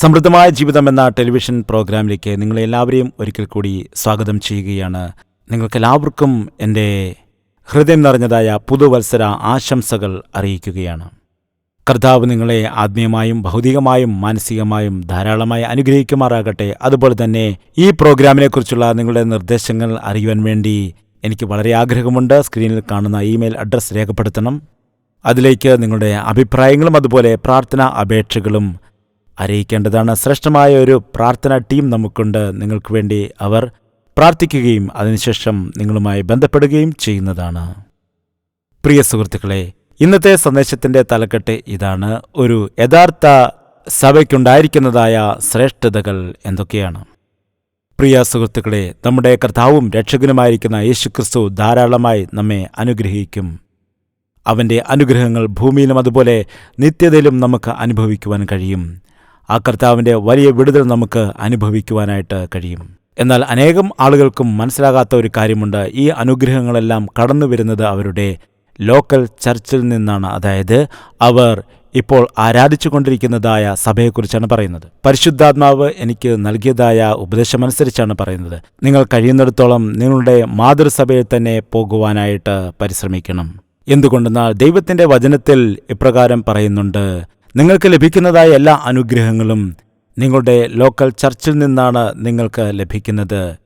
സമൃദ്ധമായ ജീവിതം എന്ന ടെലിവിഷൻ പ്രോഗ്രാമിലേക്ക് നിങ്ങളെ എല്ലാവരെയും ഒരിക്കൽ കൂടി സ്വാഗതം ചെയ്യുകയാണ്. നിങ്ങൾക്കെല്ലാവർക്കും എന്റെ ഹൃദയം നിറഞ്ഞതായ പുതുവത്സര ആശംസകൾ അറിയിക്കുകയാണ്. കർത്താവ് നിങ്ങളെ ആത്മീയമായും ഭൗതികമായും മാനസികമായും ധാരാളമായി അനുഗ്രഹിക്കുമാറാകട്ടെ. അതുപോലെ തന്നെ ഈ പ്രോഗ്രാമിനെക്കുറിച്ചുള്ള നിങ്ങളുടെ നിർദ്ദേശങ്ങൾ അറിയുവാൻ വേണ്ടി എനിക്ക് വളരെ ആഗ്രഹമുണ്ട്. സ്ക്രീനിൽ കാണുന്ന ഇമെയിൽ അഡ്രസ്സ് രേഖപ്പെടുത്തണം. അതിലേക്ക് നിങ്ങളുടെ അഭിപ്രായങ്ങളും അതുപോലെ പ്രാർത്ഥനാ അപേക്ഷകളും അറിയിക്കേണ്ടതാണ്. ശ്രേഷ്ഠമായ ഒരു പ്രാർത്ഥന ടീം നമുക്കുണ്ട്. നിങ്ങൾക്ക് വേണ്ടി അവർ പ്രാർത്ഥിക്കുകയും അതിനുശേഷം നിങ്ങളുമായി ബന്ധപ്പെടുകയും ചെയ്യുന്നതാണ്. പ്രിയ സുഹൃത്തുക്കളെ ഇന്നത്തെ സന്ദേശത്തിന്റെ തലക്കെട്ട് ഇതാണ്. ഒരു യഥാർത്ഥ സഭയ്ക്കുണ്ടായിരിക്കുന്നതായ ശ്രേഷ്ഠതകൾ എന്തൊക്കെയാണ്? പ്രിയ സുഹൃത്തുക്കളെ നമ്മുടെ കർത്താവും രക്ഷകനുമായിരിക്കുന്ന യേശുക്രിസ്തു ധാരാളമായി നമ്മെ അനുഗ്രഹിക്കും. അവന്റെ അനുഗ്രഹങ്ങൾ ഭൂമിയിലും അതുപോലെ നിത്യതയിലും നമുക്ക് അനുഭവിക്കുവാൻ കഴിയും. ആ കർത്താവിന്റെ വലിയ വിടുതൽ നമുക്ക് അനുഭവിക്കുവാനായിട്ട് കഴിയും. എന്നാൽ അനേകം ആളുകൾക്കും മനസ്സിലാകാത്ത ഒരു കാര്യമുണ്ട്. ഈ അനുഗ്രഹങ്ങളെല്ലാം കടന്നു വരുന്നത് അവരുടെ ലോക്കൽ ചർച്ചിൽ നിന്നാണ്. അതായത് അവർ ഇപ്പോൾ ആരാധിച്ചുകൊണ്ടിരിക്കുന്നതായ സഭയെക്കുറിച്ചാണ് പറയുന്നത്. പരിശുദ്ധാത്മാവ് എനിക്ക് നൽകിയതായ ഉപദേശമനുസരിച്ചാണ് പറയുന്നത്. നിങ്ങൾ കഴിയുന്നിടത്തോളം നിങ്ങളുടെ മാതൃസഭയിൽ തന്നെ പോകുവാനായിട്ട് പരിശ്രമിക്കണം. എന്തുകൊണ്ടെന്നാൽ ദൈവത്തിന്റെ വചനത്തിൽ ഇപ്രകാരം പറയുന്നുണ്ട് നിങ്ങൾക്ക് ലഭിക്കുന്നതായ എല്ലാ അനുഗ്രഹങ്ങളും നിങ്ങളുടെ ലോക്കൽ ചർച്ചിൽ നിന്നാണ് നിങ്ങൾക്ക് ലഭിക്കുന്നത്.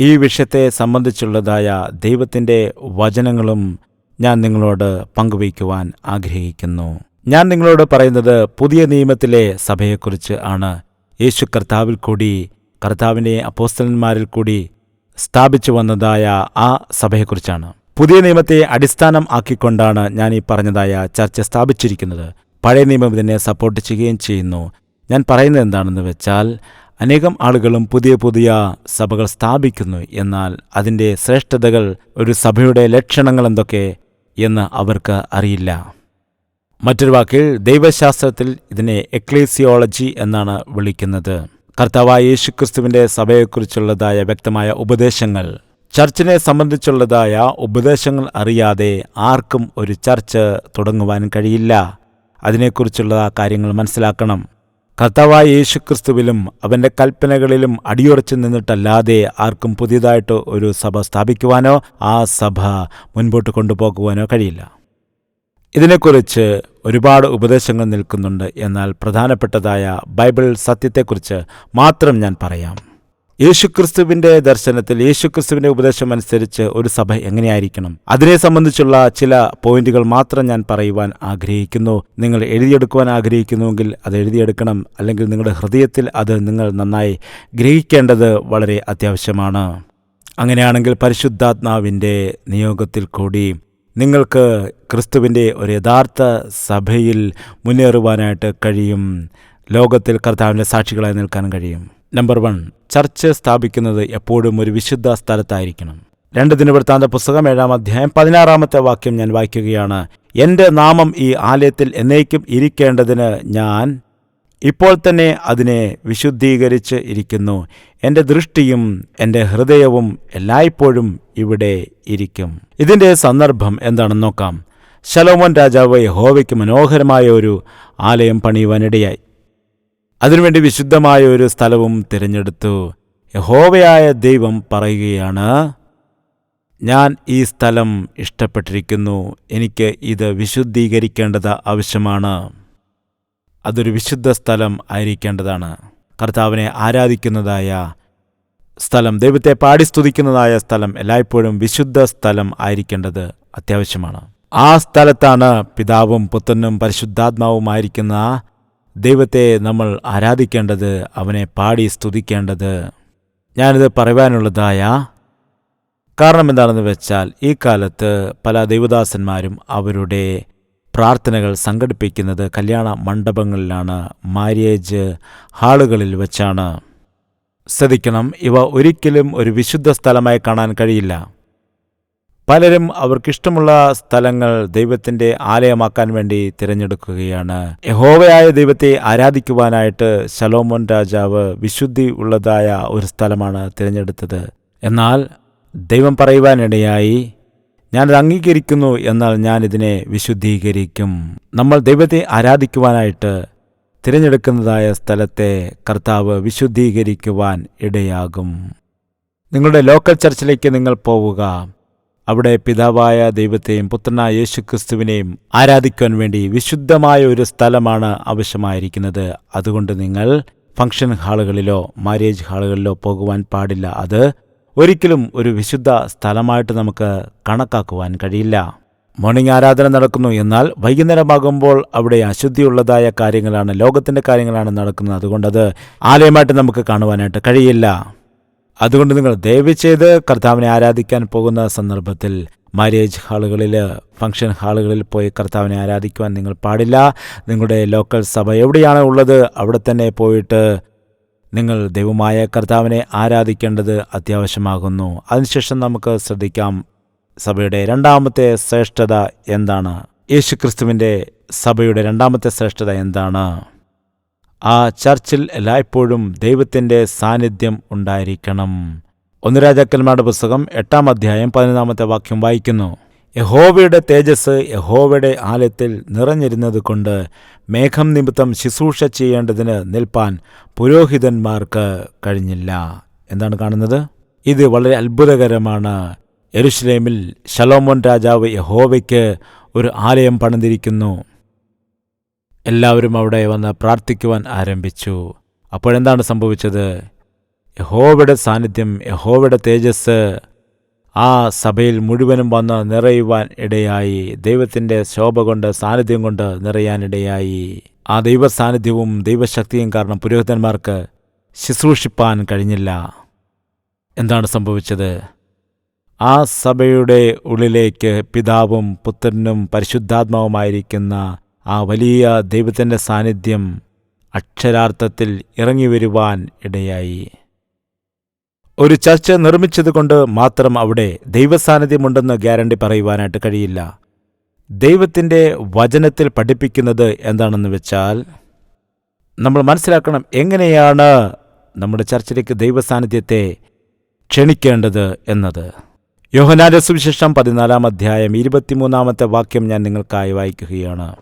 ഈ വിഷയത്തെ സംബന്ധിച്ചുള്ളതായ ദൈവത്തിന്റെ വചനങ്ങളും ഞാൻ നിങ്ങളോട് പങ്കുവയ്ക്കുവാൻ ആഗ്രഹിക്കുന്നു. ഞാൻ നിങ്ങളോട് പറയുന്നത് പുതിയ നിയമത്തിലെ സഭയെക്കുറിച്ച് ആണ്. യേശു കർത്താവിൽ കൂടി കർത്താവിന്റെ അപ്പോസ്തലന്മാരിൽ കൂടി സ്ഥാപിച്ചു വന്നതായ ആ സഭയെക്കുറിച്ചാണ്. പുതിയ നിയമത്തെ അടിസ്ഥാനം ആക്കിക്കൊണ്ടാണ് ഞാൻ ഈ പറഞ്ഞതായ ചർച്ച സ്ഥാപിച്ചിരിക്കുന്നത്. പഴയ നിയമം ഇതിനെ സപ്പോർട്ട് ചെയ്യുകയും ചെയ്യുന്നു. ഞാൻ പറയുന്നത് എന്താണെന്ന് വെച്ചാൽ അനേകം ആളുകളും പുതിയ പുതിയ സഭകൾ സ്ഥാപിക്കുന്നു എന്നാൽ അതിന്റെ ശ്രേഷ്ഠതകൾ ഒരു സഭയുടെ ലക്ഷണങ്ങൾ എന്തൊക്കെ എന്ന് അവർക്ക് അറിയില്ല. മറ്റൊരു വാക്കിൽ ദൈവശാസ്ത്രത്തിൽ ഇതിനെ എക്ലേസിയോളജി എന്നാണ് വിളിക്കുന്നത്. കർത്താവായ യേശുക്രിസ്തുവിന്റെ സഭയെക്കുറിച്ചുള്ളതായ വ്യക്തമായ ഉപദേശങ്ങൾ ചർച്ചിനെ സംബന്ധിച്ചുള്ളതായ ഉപദേശങ്ങൾ അറിയാതെ ആർക്കും ഒരു ചർച്ച് തുടങ്ങുവാൻ കഴിയില്ല. അതിനെക്കുറിച്ചുള്ള കാര്യങ്ങൾ മനസ്സിലാക്കണം. കർത്താവായ യേശുക്രിസ്തുവിലും അവന്റെ കൽപ്പനകളിലും അടിയുറച്ചു നിന്നിട്ടല്ലാതെ ആർക്കും പുതിയതായിട്ട് ഒരു സഭ സ്ഥാപിക്കുവാനോ ആ സഭ മുൻപോട്ട് കൊണ്ടുപോകുവാനോ കഴിയില്ല. ഇതിനെക്കുറിച്ച് ഒരുപാട് ഉപദേശങ്ങൾ നിൽക്കുന്നുണ്ട്. എന്നാൽ പ്രധാനപ്പെട്ടതായ ബൈബിൾ സത്യത്തെക്കുറിച്ച് മാത്രം ഞാൻ പറയാം. യേശുക്രിസ്തുവിന്റെ ദർശനത്തിൽ യേശുക്രിസ്തുവിന്റെ ഉപദേശം അനുസരിച്ച് ഒരു സഭ എങ്ങനെയായിരിക്കണം? അതിനെ സംബന്ധിച്ചുള്ള ചില പോയിന്റുകൾ മാത്രം ഞാൻ പറയുവാൻ ആഗ്രഹിക്കുന്നു. നിങ്ങൾ എഴുതിയെടുക്കുവാൻ ആഗ്രഹിക്കുന്നുവെങ്കിൽ അത് എഴുതിയെടുക്കണം. അല്ലെങ്കിൽ നിങ്ങളുടെ ഹൃദയത്തിൽ അത് നിങ്ങൾ നന്നായി ഗ്രഹിക്കേണ്ടത് വളരെ അത്യാവശ്യമാണ്. അങ്ങനെയാണെങ്കിൽ പരിശുദ്ധാത്മാവിന്റെ നിയോഗത്തിൽ കൂടി നിങ്ങൾക്ക് ക്രിസ്തുവിന്റെ ഒരു യഥാർത്ഥ സഭയിൽ മുന്നേറുവാനായിട്ട് കഴിയും. ലോകത്തിൽ കർത്താവിന്റെ സാക്ഷികളായി നിൽക്കാൻ കഴിയും. നമ്പർ വൺ ചർച്ച് സ്ഥാപിക്കുന്നത് എപ്പോഴും ഒരു വിശുദ്ധ സ്ഥലത്തായിരിക്കണം. രണ്ട് ദിനവൃത്താന്ത പുസ്തകം ഏഴാം അധ്യായം പതിനാറാമത്തെ വാക്യം ഞാൻ വായിക്കുകയാണ്. എന്റെ നാമം ഈ ആലയത്തിൽ എന്നേക്കും ഇരിക്കേണ്ടതിന് ഞാൻ ഇപ്പോൾ തന്നെ അതിനെ വിശുദ്ധീകരിച്ച് ഇരിക്കുന്നു. എന്റെ ദൃഷ്ടിയും എന്റെ ഹൃദയവും എല്ലായ്പ്പോഴും ഇവിടെ ഇരിക്കും. ഇതിന്റെ സന്ദർഭം എന്താണെന്ന് നോക്കാം. ശലോമോൻ രാജാവ് യഹോവയ്ക്ക് മനോഹരമായ ഒരു ആലയം പണിയുവാനിടയായി. അതിനുവേണ്ടി വിശുദ്ധമായ ഒരു സ്ഥലവും തിരഞ്ഞെടുത്തു. യഹോവയായ ദൈവം പറയുകയാണ് ഞാൻ ഈ സ്ഥലം ഇഷ്ടപ്പെട്ടിരിക്കുന്നു. എനിക്ക് ഇത് വിശുദ്ധീകരിക്കേണ്ടത് ആവശ്യമാണ്. അതൊരു വിശുദ്ധ സ്ഥലം ആയിരിക്കേണ്ടതാണ്. കർത്താവിനെ ആരാധിക്കുന്നതായ സ്ഥലം ദൈവത്തെ പാടി സ്തുതിക്കുന്നതായ സ്ഥലം എല്ലായ്പ്പോഴും വിശുദ്ധ സ്ഥലം ആയിരിക്കേണ്ടത് അത്യാവശ്യമാണ്. ആ സ്ഥലത്താണ് പിതാവും പുത്രനും പരിശുദ്ധാത്മാവുമായിരിക്കുന്ന ദൈവത്തെ നമ്മൾ ആരാധിക്കേണ്ടത് അവനെ പാടി സ്തുതിക്കേണ്ടത്. ഞാനിത് പറയുവാനുള്ളതായ കാരണം എന്താണെന്ന് വെച്ചാൽ ഈ കാലത്ത് പല ദൈവദാസന്മാരും അവരുടെ പ്രാർത്ഥനകൾ സംഘടിപ്പിക്കുന്നത് കല്യാണ മണ്ഡപങ്ങളിലാണ് മാര്യേജ് ഹാളുകളിൽ വെച്ചാണ്. ശ്രദ്ധിക്കണം ഇവ ഒരിക്കലും ഒരു വിശുദ്ധ സ്ഥലമായി കാണാൻ കഴിയില്ല. പലരും അവർക്കിഷ്ടമുള്ള സ്ഥലങ്ങൾ ദൈവത്തിന്റെ ആലയമാക്കാൻ വേണ്ടി തിരഞ്ഞെടുക്കുകയാണ്. യഹോവയായ ദൈവത്തെ ആരാധിക്കുവാനായിട്ട് ശലോമോൻ രാജാവ് വിശുദ്ധി ഉള്ളതായ ഒരു സ്ഥലമാണ് തിരഞ്ഞെടുത്തത്. എന്നാൽ ദൈവം പറയുവാനിടയായി ഞാനത് അംഗീകരിക്കുന്നു എന്നാൽ ഞാനിതിനെ വിശുദ്ധീകരിക്കും. നമ്മൾ ദൈവത്തെ ആരാധിക്കുവാനായിട്ട് തിരഞ്ഞെടുക്കുന്നതായ സ്ഥലത്തെ കർത്താവ് വിശുദ്ധീകരിക്കുവാൻ ഇടയാകും. നിങ്ങളുടെ ലോക്കൽ ചർച്ചിലേക്ക് നിങ്ങൾ പോവുക. അവിടെ പിതാവായ ദൈവത്തെയും പുത്രനായ യേശുക്രിസ്തുവിനെയും ആരാധിക്കുവാൻ വേണ്ടി വിശുദ്ധമായ ഒരു സ്ഥലമാണ് ആവശ്യമായിരിക്കുന്നത്. അതുകൊണ്ട് നിങ്ങൾ ഫംഗ്ഷൻ ഹാളുകളിലോ മാരേജ് ഹാളുകളിലോ പോകുവാൻ പാടില്ല. അത് ഒരിക്കലും ഒരു വിശുദ്ധ സ്ഥലമായിട്ട് നമുക്ക് കണക്കാക്കുവാൻ കഴിയില്ല. മോർണിംഗ് ആരാധന നടക്കുന്നു. എന്നാൽ വൈകുന്നേരമാകുമ്പോൾ അവിടെ അശുദ്ധിയുള്ളതായ കാര്യങ്ങളാണ് ലോകത്തിന്റെ കാര്യങ്ങളാണ് നടക്കുന്നത്. അതുകൊണ്ടത് ആലയമായിട്ട് നമുക്ക് കാണുവാനായിട്ട് കഴിയില്ല. അതുകൊണ്ട് നിങ്ങൾ ദയവ് ചെയ്ത് കർത്താവിനെ ആരാധിക്കാൻ പോകുന്ന സന്ദർഭത്തിൽ മാരേജ് ഹാളുകളിൽ ഫംഗ്ഷൻ ഹാളുകളിൽ പോയി കർത്താവിനെ ആരാധിക്കുവാൻ നിങ്ങൾ പാടില്ല. നിങ്ങളുടെ ലോക്കൽ സഭ എവിടെയാണ് ഉള്ളത് അവിടെ തന്നെ പോയിട്ട് നിങ്ങൾ ദൈവമായ കർത്താവിനെ ആരാധിക്കേണ്ടത് അത്യാവശ്യമാകുന്നു. അതിനുശേഷം നമുക്ക് ശ്രദ്ധിക്കാം സഭയുടെ രണ്ടാമത്തെ ശ്രേഷ്ഠത എന്താണ്? യേശുക്രിസ്തുവിന്റെ സഭയുടെ രണ്ടാമത്തെ ശ്രേഷ്ഠത എന്താണ്? ആ ചർച്ചിൽ എല്ലായ്പ്പോഴും ദൈവത്തിന്റെ സാന്നിധ്യം ഉണ്ടായിരിക്കണം. ഒന്ന് രാജാക്കന്മാരുടെ പുസ്തകം എട്ടാം അധ്യായം പതിനൊന്നാമത്തെ വാക്യം വായിക്കുന്നു. യഹോവയുടെ തേജസ് യഹോവയുടെ ആലയത്തിൽ നിറഞ്ഞിരുന്നത് കൊണ്ട് മേഘം നിമിത്തം ശുശ്രൂഷ ചെയ്യേണ്ടതിന് നിൽപ്പാൻ പുരോഹിതന്മാർക്ക് കഴിഞ്ഞില്ല. എന്താണ് കാണുന്നത്? ഇത് വളരെ അത്ഭുതകരമാണ്. എരുഷലേമിൽ ശലോമോൻ രാജാവ് യഹോവയ്ക്ക് ഒരു ആലയം പണിതിരിക്കുന്നു. എല്ലാവരും അവിടെ വന്ന് പ്രാർത്ഥിക്കുവാൻ ആരംഭിച്ചു. അപ്പോഴെന്താണ് സംഭവിച്ചത്? യഹോവയുടെ സാന്നിധ്യം യഹോവയുടെ തേജസ് ആ സഭയിൽ മുഴുവനും വന്ന് നിറയുവാൻ ഇടയായി. ദൈവത്തിന്റെ ശോഭ കൊണ്ട് സാന്നിധ്യം കൊണ്ട് നിറയാനിടയായി ആ ദൈവ സാന്നിധ്യവും ദൈവശക്തിയും കാരണം പുരോഹിതന്മാർക്ക് ശുശ്രൂഷിപ്പാൻ കഴിഞ്ഞില്ല. എന്താണ് സംഭവിച്ചത്? ആ സഭയുടെ ഉള്ളിലേക്ക് പിതാവും പുത്രനും പരിശുദ്ധാത്മാവുമായിരിക്കുന്ന ആ വലിയ ദൈവത്തിന്റെ സാന്നിധ്യം അക്ഷരാർത്ഥത്തിൽ ഇറങ്ങി വരുവാൻ ഇടയായി. ഒരു ചർച്ച് നിർമ്മിച്ചതുകൊണ്ട് മാത്രം അവിടെ ദൈവസാന്നിധ്യമുണ്ടെന്ന് ഗ്യാരണ്ടി പറയുവാനായിട്ട് കഴിയില്ല. ദൈവത്തിന്റെ വചനത്തിൽ പഠിപ്പിക്കുന്നത് എന്താണെന്ന് വെച്ചാൽ നമ്മൾ മനസ്സിലാക്കണം എങ്ങനെയാണ് നമ്മുടെ ചർച്ചിലേക്ക് ദൈവസാന്നിധ്യത്തെ ക്ഷണിക്കേണ്ടത് എന്നത്. യോഹനാന്റെ സുവിശേഷം പതിനാലാം അധ്യായം ഇരുപത്തിമൂന്നാമത്തെ വാക്യം ഞാൻ നിങ്ങൾക്കായി വായിക്കുകയാണ്.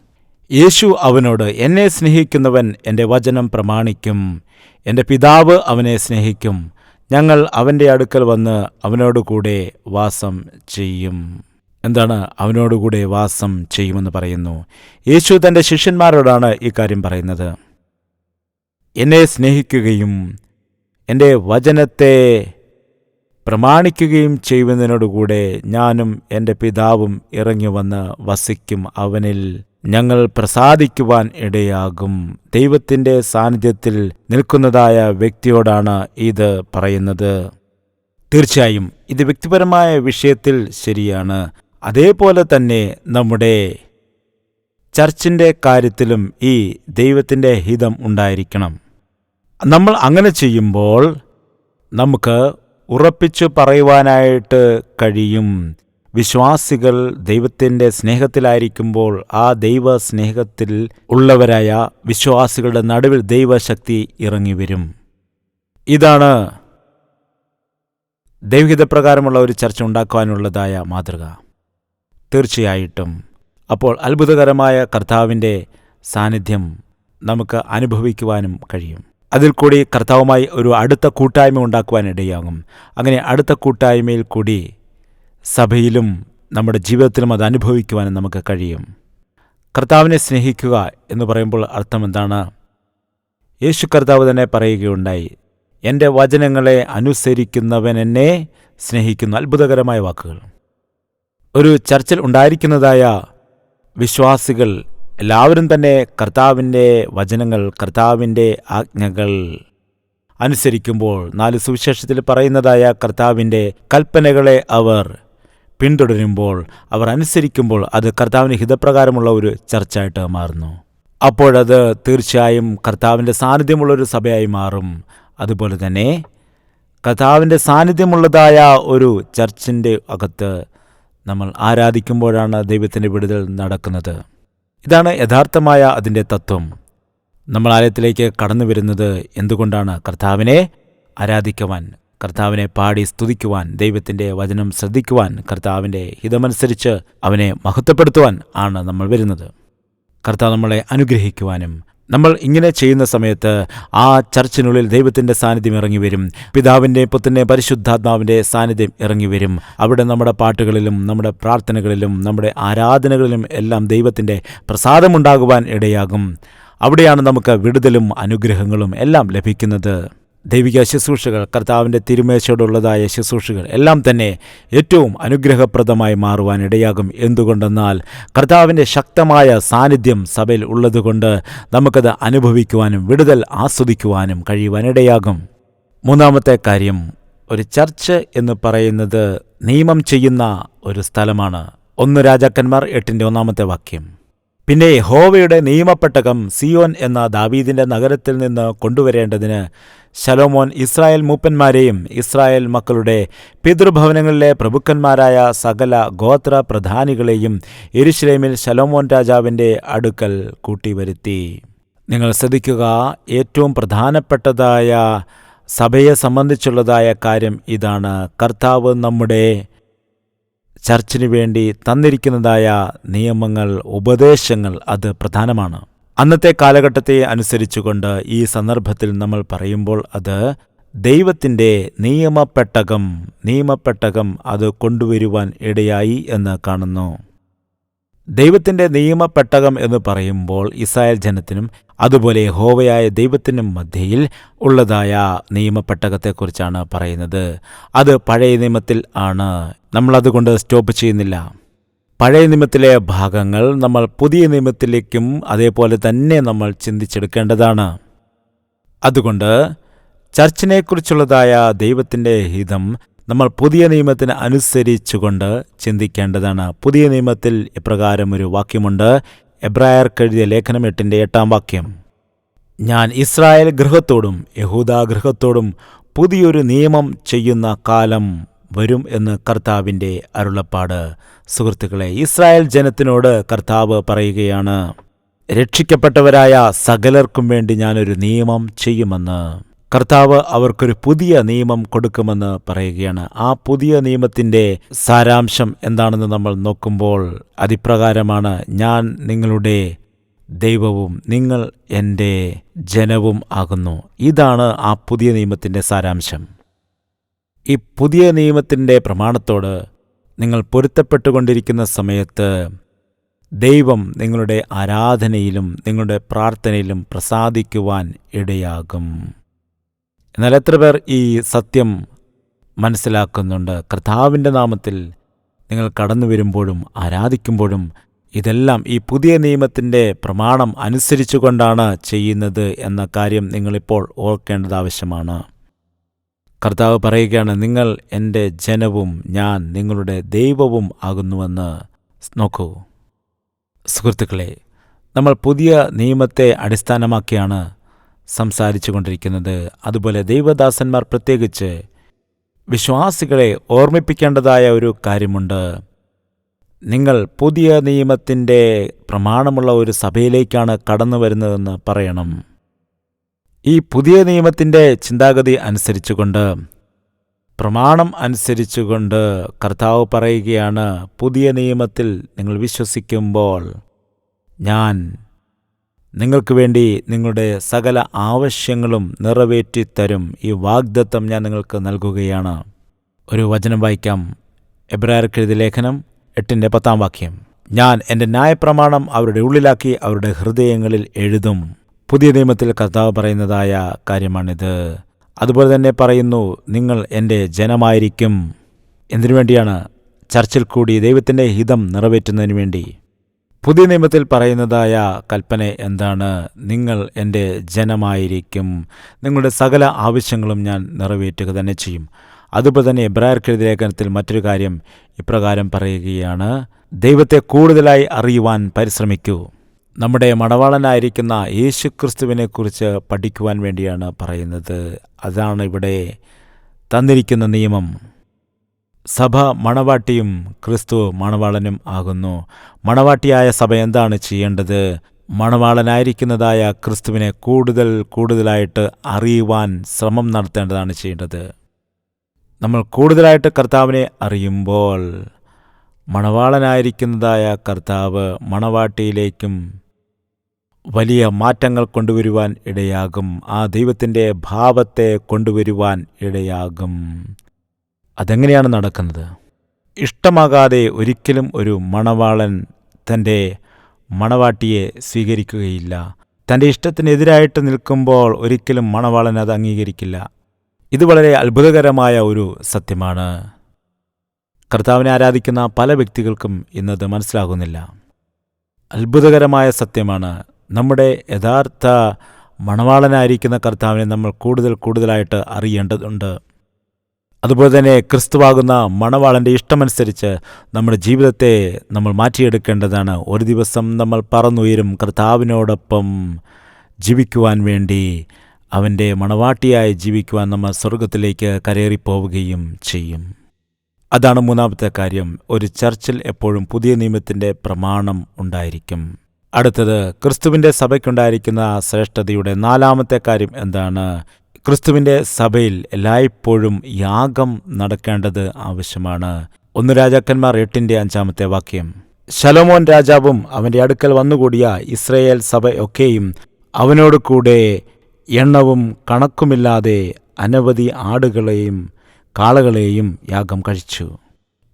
യേശു അവനോട് എന്നെ സ്നേഹിക്കുന്നവൻ എന്റെ വചനം പ്രമാണിക്കും. എന്റെ പിതാവ് അവനെ സ്നേഹിക്കും. ഞങ്ങൾ അവന്റെ അടുക്കൽ വന്ന് അവനോടുകൂടെ വാസം ചെയ്യും. എന്താണ് അവനോടുകൂടെ വാസം ചെയ്യുമെന്ന് പറയുന്നു. യേശു തന്റെ ശിഷ്യന്മാരോടാണ് ഈ കാര്യം പറയുന്നത്. എന്നെ സ്നേഹിക്കുകയും എന്റെ വചനത്തെ പ്രമാണിക്കുകയും ചെയ്യുന്നതിനോടുകൂടെ ഞാനും എന്റെ പിതാവും ഇറങ്ങി വന്ന് വസിക്കും അവനിൽ. ഞങ്ങൾ പ്രസാദിക്കുവാൻ ഇടയാകും. ദൈവത്തിന്റെ സാന്നിധ്യത്തിൽ നിൽക്കുന്നതായ വ്യക്തിയോടാണ് ഇത് പറയുന്നത്. തീർച്ചയായും ഇത് വ്യക്തിപരമായ വിഷയത്തിൽ ശരിയാണ്. അതേപോലെ തന്നെ നമ്മുടെ ചർച്ചിന്റെ കാര്യത്തിലും ഈ ദൈവത്തിന്റെ ഹിതം ഉണ്ടായിരിക്കണം. നമ്മൾ അങ്ങനെ ചെയ്യുമ്പോൾ നമുക്ക് ഉറപ്പിച്ചു പറയുവാനായിട്ട് കഴിയും. വിശ്വാസികൾ ദൈവത്തിന്റെ സ്നേഹത്തിലായിരിക്കുമ്പോൾ ആ ദൈവ സ്നേഹത്തിൽ ഉള്ളവരായ വിശ്വാസികളുടെ നടുവിൽ ദൈവശക്തി ഇറങ്ങി വരും ഇതാണ് ദൈവഹിതപ്രകാരമുള്ള ഒരു ചർച്ച ഉണ്ടാക്കുവാനുള്ളതായ മാതൃക. തീർച്ചയായിട്ടും. അപ്പോൾ അത്ഭുതകരമായ കർത്താവിന്റെ സാന്നിധ്യം നമുക്ക് അനുഭവിക്കുവാനും കഴിയും. അതിൽ കൂടി കർത്താവുമായി ഒരു അടുത്ത കൂട്ടായ്മ ഉണ്ടാക്കുവാനിടയാകും. അങ്ങനെ അടുത്ത കൂട്ടായ്മയിൽ കൂടി സഭയിലും നമ്മുടെ ജീവിതത്തിലും അത് അനുഭവിക്കുവാനും നമുക്ക് കഴിയും. കർത്താവിനെ സ്നേഹിക്കുക എന്ന് പറയുമ്പോൾ അർത്ഥം എന്താണ്? യേശു കർത്താവ് തന്നെ പറയുകയുണ്ടായി എന്റെ വചനങ്ങളെ അനുസരിക്കുന്നവൻ എന്നെ സ്നേഹിക്കുന്ന അത്ഭുതകരമായ വാക്കുകൾ. ഒരു ചർച്ചിൽ ഉണ്ടായിരിക്കുന്നതായ വിശ്വാസികൾ എല്ലാവരും തന്നെ കർത്താവിന്റെ വചനങ്ങൾ കർത്താവിന്റെ ആജ്ഞകൾ അനുസരിക്കുമ്പോൾ നാല് സുവിശേഷത്തിൽ പറയുന്നതായ കർത്താവിന്റെ കൽപ്പനകളെ അവർ പിന്തുടരുമ്പോൾ അവർ അനുസരിക്കുമ്പോൾ അത് കർത്താവിന് ഹിതപ്രകാരമുള്ള ഒരു ചർച്ചായിട്ട് മാറുന്നു. അപ്പോഴത് തീർച്ചയായും കർത്താവിന്റെ സാന്നിധ്യമുള്ളൊരു സഭയായി മാറും. അതുപോലെ തന്നെ കർത്താവിന്റെ സാന്നിധ്യമുള്ളതായ ഒരു ചർച്ചിന്റെ അകത്ത് നമ്മൾ ആരാധിക്കുമ്പോഴാണ് ദൈവത്തിന്റെ വിടുതൽ നടക്കുന്നത്. ഇതാണ് യഥാർത്ഥമായ അതിന്റെ തത്വം. നമ്മൾ ആലയത്തിലേക്ക് കടന്നു വരുന്നത് എന്തുകൊണ്ടാണ് കർത്താവിനെ ആരാധിക്കുവാൻ കർത്താവിനെ പാടി സ്തുതിക്കുവാൻ ദൈവത്തിന്റെ വചനം ശ്രദ്ധിക്കുവാൻ കർത്താവിന്റെ ഹിതമനുസരിച്ച് അവനെ മഹത്വപ്പെടുത്തുവാൻ ആണ് നമ്മൾ വരുന്നത്. കർത്താവ് നമ്മളെ അനുഗ്രഹിക്കുവാനും നമ്മൾ ഇങ്ങനെ ചെയ്യുന്ന സമയത്ത് ആ ചർച്ചിനുള്ളിൽ ദൈവത്തിന്റെ സാന്നിധ്യം ഇറങ്ങി വരും പിതാവിന്റെ പുത്തിന്റെ പരിശുദ്ധാത്മാവിന്റെ സാന്നിധ്യം ഇറങ്ങി വരും. അവിടെ നമ്മുടെ പാട്ടുകളിലും നമ്മുടെ പ്രാർത്ഥനകളിലും നമ്മുടെ ആരാധനകളിലും എല്ലാം ദൈവത്തിന്റെ പ്രസാദമുണ്ടാകുവാൻ ഇടയാകും. അവിടെയാണ് നമുക്ക് വിടുതലും അനുഗ്രഹങ്ങളും എല്ലാം ലഭിക്കുന്നത്. ദൈവിക ശുശ്രൂഷകൾ കർത്താവിന്റെ തിരുമേശയോടുള്ളതായ ശുശ്രൂഷകൾ എല്ലാം തന്നെ ഏറ്റവും അനുഗ്രഹപ്രദമായി മാറുവാൻ ഇടയാകും. എന്തുകൊണ്ടെന്നാൽ കർത്താവിന്റെ ശക്തമായ സാന്നിധ്യം സഭയിൽ ഉള്ളതുകൊണ്ട് നമുക്കത് അനുഭവിക്കുവാനും വിടുതൽ ആസ്വദിക്കുവാനും കഴിയുവാനിടയാകും മൂന്നാമത്തെ കാര്യം ഒരു ചർച്ച് എന്ന് പറയുന്നത് നിയമം ചെയ്യുന്ന ഒരു സ്ഥലമാണ്. ഒന്ന് രാജാക്കന്മാർ എട്ടിന്റെ ഒന്നാമത്തെ വാക്യം. പിന്നെ ഹോവയുടെ നിയമപ്പെട്ടകം സിയോൻ എന്ന ദാവീദിന്റെ നഗരത്തിൽ നിന്ന് കൊണ്ടുവരേണ്ടതിന് ശലോമോൻ ഇസ്രായേൽ മൂപ്പന്മാരെയും ഇസ്രായേൽ മക്കളുടെ പിതൃഭവനങ്ങളിലെ പ്രഭുക്കന്മാരായ സകല ഗോത്ര പ്രധാനികളെയും എരുശലേമിൽ ശലോമോൻ രാജാവിന്റെ അടുക്കൽ കൂട്ടിവരുത്തി. നിങ്ങൾ ശ്രദ്ധിക്കുക ഏറ്റവും പ്രധാനപ്പെട്ടതായ സഭയെ സംബന്ധിച്ചുള്ളതായ കാര്യം ഇതാണ്. കർത്താവ് നമ്മുടെ ചർച്ചിനു വേണ്ടി തന്നിരിക്കുന്നതായ നിയമങ്ങൾ ഉപദേശങ്ങൾ അത് പ്രധാനമാണ്. അന്നത്തെ കാലഘട്ടത്തെ അനുസരിച്ചുകൊണ്ട് ഈ സന്ദർഭത്തിൽ നമ്മൾ പറയുമ്പോൾ അത് ദൈവത്തിന്റെ നിയമപ്പെട്ടകം നിയമപ്പെട്ടകം അത് കൊണ്ടുവരുവാൻ ഇടയായി എന്ന് കാണുന്നു. ദൈവത്തിന്റെ നിയമപ്പെട്ടകം എന്ന് പറയുമ്പോൾ ഇസ്രായേൽ ജനത്തിനും അതുപോലെ ഹോവയായ ദൈവത്തിനും മധ്യയിൽ ഉള്ളതായ നിയമപ്പെട്ടകത്തെക്കുറിച്ചാണ് പറയുന്നത്. അത് പഴയ നിയമത്തിൽ ആണ്. നമ്മളതുകൊണ്ട് സ്റ്റോപ്പ് ചെയ്യുന്നില്ല. പഴയ നിയമത്തിലെ ഭാഗങ്ങൾ നമ്മൾ പുതിയ നിയമത്തിലേക്കും അതേപോലെ തന്നെ നമ്മൾ ചിന്തിച്ചെടുക്കേണ്ടതാണ്. അതുകൊണ്ട് ചർച്ചിനെക്കുറിച്ചുള്ളതായ ദൈവത്തിന്റെ ഹിതം നമ്മൾ പുതിയ നിയമത്തിന് അനുസരിച്ചുകൊണ്ട് ചിന്തിക്കേണ്ടതാണ്. പുതിയ നിയമത്തിൽ ഇപ്രകാരം ഒരു വാക്യമുണ്ട്. എബ്രായർക്കെഴുതിയ ലേഖനം എട്ടിന്റെ എട്ടാം വാക്യം. ഞാൻ ഇസ്രായേൽ ഗൃഹത്തോടും യഹൂദാ ഗൃഹത്തോടും പുതിയൊരു നിയമം ചെയ്യുന്ന കാലം വരും എന്ന് കർത്താവിന്റെ അരുളപ്പാട്. സുഹൃത്തുക്കളെ ഇസ്രായേൽ ജനത്തിനോട് കർത്താവ് പറയുകയാണ് രക്ഷിക്കപ്പെട്ടവരായ സകലർക്കും വേണ്ടി ഞാനൊരു നിയമം ചെയ്യുമെന്ന്. കർത്താവ് അവർക്കൊരു പുതിയ നിയമം കൊടുക്കുമെന്ന് പറയുകയാണ്. ആ പുതിയ നിയമത്തിന്റെ സാരാംശം എന്താണെന്ന് നമ്മൾ നോക്കുമ്പോൾ അതിപ്രകാരമാണ് ഞാൻ നിങ്ങളുടെ ദൈവവും നിങ്ങൾ എന്റെ ജനവും ആകുന്നു. ഇതാണ് ആ പുതിയ നിയമത്തിന്റെ സാരാംശം. ഈ പുതിയ നിയമത്തിന്റെ പ്രമാണത്തോട് നിങ്ങൾ പൊരുത്തപ്പെട്ടുകൊണ്ടിരിക്കുന്ന സമയത്ത് ദൈവം നിങ്ങളുടെ ആരാധനയിലും നിങ്ങളുടെ പ്രാർത്ഥനയിലും പ്രസാദിക്കുവാൻ ഇടയാകും. എന്നാൽ എത്ര പേർ ഈ സത്യം മനസ്സിലാക്കുന്നുണ്ട്? കർത്താവിന്റെ നാമത്തിൽ നിങ്ങൾ കടന്നു വരുമ്പോഴും ആരാധിക്കുമ്പോഴും ഇതെല്ലാം ഈ പുതിയ നിയമത്തിന്റെ പ്രമാണം അനുസരിച്ചുകൊണ്ടാണ് ചെയ്യുന്നത് എന്ന കാര്യം നിങ്ങളിപ്പോൾ ഓർക്കേണ്ടത് ആവശ്യമാണ്. കർത്താവ് പറയുകയാണ് നിങ്ങൾ എന്റെ ജനവും ഞാൻ നിങ്ങളുടെ ദൈവവും ആകുന്നുവെന്ന് നോക്കൂ. സുഹൃത്തുക്കളെ നമ്മൾ പുതിയ നിയമത്തെ അടിസ്ഥാനമാക്കിയാണ് സംസാരിച്ചു കൊണ്ടിരിക്കുന്നത് അതുപോലെ ദൈവദാസന്മാർ പ്രത്യേകിച്ച് വിശ്വാസികളെ ഓർമ്മിപ്പിക്കേണ്ടതായ ഒരു കാര്യമുണ്ട്. നിങ്ങൾ പുതിയ നിയമത്തിന്റെ പ്രമാണമുള്ള ഒരു സഭയിലേക്കാണ് കടന്നു വരുന്നതെന്ന് പറയണം. ഈ പുതിയ നിയമത്തിന്റെ ചിന്താഗതി അനുസരിച്ചുകൊണ്ട് പ്രമാണം അനുസരിച്ചുകൊണ്ട് കർത്താവ് പറയുകയാണ് പുതിയ നിയമത്തിൽ നിങ്ങൾ വിശ്വസിക്കുമ്പോൾ ഞാൻ നിങ്ങൾക്ക് വേണ്ടി നിങ്ങളുടെ സകല ആവശ്യങ്ങളും നിറവേറ്റിത്തരും. ഈ വാഗ്ദത്തം ഞാൻ നിങ്ങൾക്ക് നൽകുകയാണ്. ഒരു വചനം വായിക്കാം. എബ്രാർക്കെഴുതി ലേഖനം എട്ടിന്റെ പത്താം വാക്യം. ഞാൻ എന്റെ ന്യായപ്രമാണം അവരുടെ ഉള്ളിലാക്കി അവരുടെ ഹൃദയങ്ങളിൽ എഴുതും. പുതിയ നിയമത്തിൽ കർത്താവ് പറയുന്നതായ കാര്യമാണിത്. അതുപോലെ തന്നെ പറയുന്നു നിങ്ങൾ എന്റെ ജനമായിരിക്കും. എന്തിനു വേണ്ടിയാണ്? ചർച്ചിൽ കൂടി ദൈവത്തിന്റെ ഹിതം നിറവേറ്റുന്നതിന് വേണ്ടി. പുതിയ നിയമത്തിൽ പറയുന്നതായ കൽപ്പന എന്താണ്? നിങ്ങൾ എന്റെ ജനമായിരിക്കും. നിങ്ങളുടെ സകല ആവശ്യങ്ങളും ഞാൻ നിറവേറ്റുക തന്നെ ചെയ്യും. അതുപോലെ തന്നെ എബ്രായർക്കെഴുതി ലേഖനത്തിൽ മറ്റൊരു കാര്യം ഇപ്രകാരം പറയുകയാണ് ദൈവത്തെ കൂടുതലായി അറിയുവാൻ പരിശ്രമിക്കൂ. നമ്മുടെ മണവാളനായിരിക്കുന്ന യേശുക്രിസ്തുവിനെക്കുറിച്ച് പഠിക്കുവാൻ വേണ്ടിയാണ് പറയുന്നത്. അതാണ് ഇവിടെ തന്നിരിക്കുന്ന നിയമം. സഭ മണവാട്ടിയും ക്രിസ്തു മണവാളനും ആകുന്നു. മണവാട്ടിയായ സഭ എന്താണ് ചെയ്യേണ്ടത്? മണവാളനായിരിക്കുന്നതായ ക്രിസ്തുവിനെ കൂടുതൽ കൂടുതലായിട്ട് അറിയുവാൻ ശ്രമം നടത്തേണ്ടതാണ് ചെയ്യേണ്ടത്. നമ്മൾ കൂടുതലായിട്ട് കർത്താവിനെ അറിയുമ്പോൾ മണവാളനായിരിക്കുന്നതായ കർത്താവ് മണവാട്ടിയിലേക്കും വലിയ മാറ്റങ്ങൾ കൊണ്ടുവരുവാൻ ഇടയാകും. ആ ദൈവത്തിന്റെ ഭാവത്തെ കൊണ്ടുവരുവാൻ ഇടയാകും. അതെങ്ങനെയാണ് നടക്കുന്നത്? ഇഷ്ടമാകാതെ ഒരിക്കലും ഒരു മണവാളൻ തന്റെ മണവാട്ടിയെ സ്വീകരിക്കുകയില്ല. തന്റെ ഇഷ്ടത്തിനെതിരായിട്ട് നിൽക്കുമ്പോൾ ഒരിക്കലും മണവാളൻ അത് അംഗീകരിക്കില്ല. ഇത് വളരെ അത്ഭുതകരമായ ഒരു സത്യമാണ്. കർത്താവിനെ ആരാധിക്കുന്ന പല വ്യക്തികൾക്കും ഇന്നത് മനസ്സിലാകുന്നില്ല. അത്ഭുതകരമായ സത്യമാണ്. നമ്മുടെ യഥാർത്ഥ മണവാളനായിരിക്കുന്ന കർത്താവിനെ നമ്മൾ കൂടുതൽ കൂടുതലായിട്ട് അറിയേണ്ടതുണ്ട്. അതുപോലെ തന്നെ ക്രിസ്തുവാകുന്ന മണവാളന്റെ ഇഷ്ടമനുസരിച്ച് നമ്മുടെ ജീവിതത്തെ നമ്മൾ മാറ്റിയെടുക്കേണ്ടതാണ്. ഒരു ദിവസം നമ്മൾ പറന്നുയരും കർത്താവിനോടൊപ്പം ജീവിക്കുവാൻ വേണ്ടി അവന്റെ മണവാട്ടിയായി ജീവിക്കുവാൻ നമ്മൾ സ്വർഗത്തിലേക്ക് കരേറിപ്പോവുകയും ചെയ്യും. അതാണ് മൂന്നാമത്തെ കാര്യം. ഒരു ചർച്ചിൽ എപ്പോഴും പുതിയ നിയമത്തിന്റെ പ്രമാണം ഉണ്ടായിരിക്കും. അടുത്തത് ക്രിസ്തുവിന്റെ സഭയ്ക്കുണ്ടായിരിക്കുന്ന ശ്രേഷ്ഠതയുടെ നാലാമത്തെ കാര്യം എന്താണ്? ക്രിസ്തുവിന്റെ സഭയിൽ എല്ലായ്പ്പോഴും യാഗം നടക്കേണ്ടത് ആവശ്യമാണ്. ഒന്ന് രാജാക്കന്മാർ എട്ടിന്റെ അഞ്ചാമത്തെ വാക്യം. ശലോമോൻ രാജാവും അവന്റെ അടുക്കൽ വന്നുകൂടിയ ഇസ്രയേൽ സഭയൊക്കെയും അവനോട് കൂടെ എണ്ണവും കണക്കുമില്ലാതെ അനവധി ആടുകളെയും കാളകളെയും യാഗം കഴിച്ചു.